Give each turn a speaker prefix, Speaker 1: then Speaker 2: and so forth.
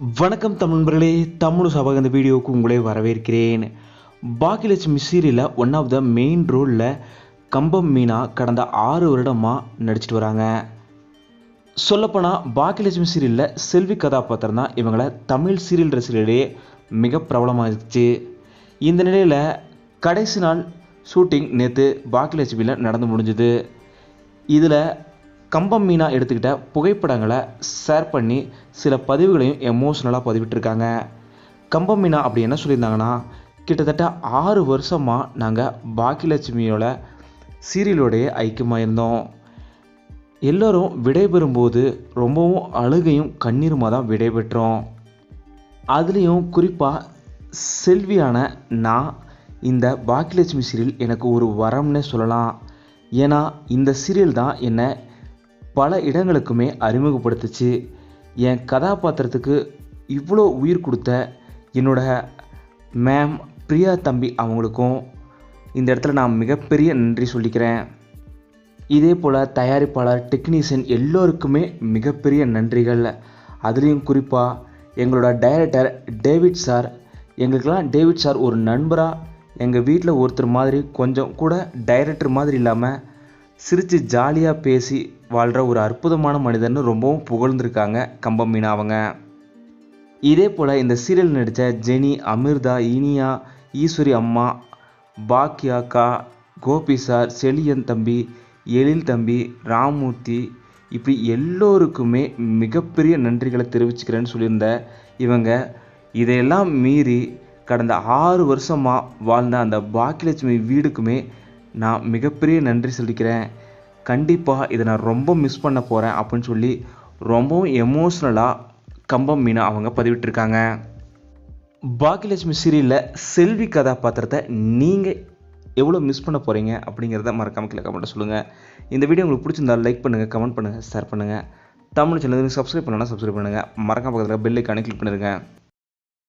Speaker 1: வணக்கம் தமிழ் நண்பர்களே தமிழ் சபாக இந்த வீடியோவுக்கு உங்களை வரவேற்கிறேன். பாக்கியலட்சுமி சீரியலில் ஒன் ஆஃப் த மெயின் ரோலில் கம்பம் மீனா கடந்த ஆறு வருடமாக நடிச்சிட்டு வராங்க. சொல்லப்போனால் பாக்கியலட்சுமி சீரியலில் செல்வி கதாபாத்திரம் தான் இவங்களை தமிழ் சீரியல் ரசிகர்களிடையே மிக பிரபலமாகிடுச்சு இந்த நிலையில் கடைசி நாள் ஷூட்டிங் நேற்று பாக்கியலட்சுமியில் நடந்து முடிஞ்சுது. இதில் கம்பம் மீனா எடுத்துக்கிட்ட புகைப்படங்களை ஷேர் பண்ணி சில பதிவுகளையும் எமோஷ்னலாக பதிவிட்டிருக்காங்க. கம்பம் மீனா அப்படி என்ன சொல்லியிருந்தாங்கன்னா கிட்டத்தட்ட ஆறு வருஷமாக நாங்கள் பாக்கியலட்சுமியோட சீரியலோடைய ஐக்கியமாக இருந்தோம் எல்லோரும் விடைபெறும்போது ரொம்பவும் அழுகையும் கண்ணீருமாக தான் விடைபெற்றோம். அதுலேயும் குறிப்பாக செல்வியான நான் இந்த பாக்கியலட்சுமி சீரியல் எனக்கு ஒரு வரம்னே சொல்லலாம். ஏன்னா இந்த சீரியல் தான் என்னை பல இடங்களுக்குமே அறிமுகப்படுத்துச்சு. என் கதாபாத்திரத்துக்கு இவ்வளோ உயிர் கொடுத்த என்னோட மேம் பிரியா தம்பி அவங்களுக்கும் இந்த இடத்துல நான் மிகப்பெரிய நன்றி சொல்லிக்கிறேன். இதே போல் தயாரிப்பாளர் டெக்னீஷியன் எல்லோருக்குமே மிகப்பெரிய நன்றிகள். அதுலேயும் குறிப்பாக எங்களோட டைரக்டர் டேவிட் சார். எங்களுக்கெல்லாம் டேவிட் சார் ஒரு நண்பராக எங்கள் வீட்டில் ஒருத்தர் மாதிரி கொஞ்சம் கூட டைரக்டர் மாதிரி இல்லாமல் சிரித்து ஜாலியாக பேசி வாழ்கிற ஒரு அற்புதமான மனிதன் ரொம்பவும் புகழ்ந்திருக்காங்க கம்பம் மீனா அவங்க இதே போல் இந்த சீரியல் நடித்த ஜெனி அமிர்தா இனியா ஈஸ்வரி அம்மா பாக்கியாக்கா கோபி சார் செலியன் தம்பி எழில் தம்பி ராமூர்த்தி இப்படி எல்லோருக்குமே மிகப்பெரிய நன்றிகளை தெரிவிச்சுக்கிறேன்னு சொல்லியிருந்த இவங்க. இதையெல்லாம் மீறி கடந்த ஆறு வருஷமாக வாழ்ந்த அந்த பாக்கியலட்சுமி வீடுக்குமே நான் மிகப்பெரிய நன்றி சொல்லிக்கிறேன். கண்டிப்பாக இதை நான் ரொம்ப மிஸ் பண்ண போகிறேன் அப்படின்னு சொல்லி ரொம்பவும் எமோஷ்னலாக கம்பம் மீனா அவங்க பதிவிட்டிருக்காங்க. பாக்கியலட்சுமி சீரியலில் செல்வி கதாபாத்திரத்தை நீங்கள் எவ்வளோ மிஸ் பண்ண போகிறீங்க அப்படிங்கிறத மறக்காம கீழே கமெண்ட்டை சொல்லுங்கள் இந்த வீடியோ உங்களுக்கு பிடிச்சிருந்தா லைக் பண்ணுங்கள் கமெண்ட் பண்ணுங்கள் ஷேர் பண்ணுங்கள் தமிழ் சேனலுக்கு சப்ஸ்கிரைப் பண்ணலாம் சப்ஸ்கிரைப் பண்ணுங்கள் மறக்காம பக்கத்தில் பெல் ஐக்கானே கிளிக்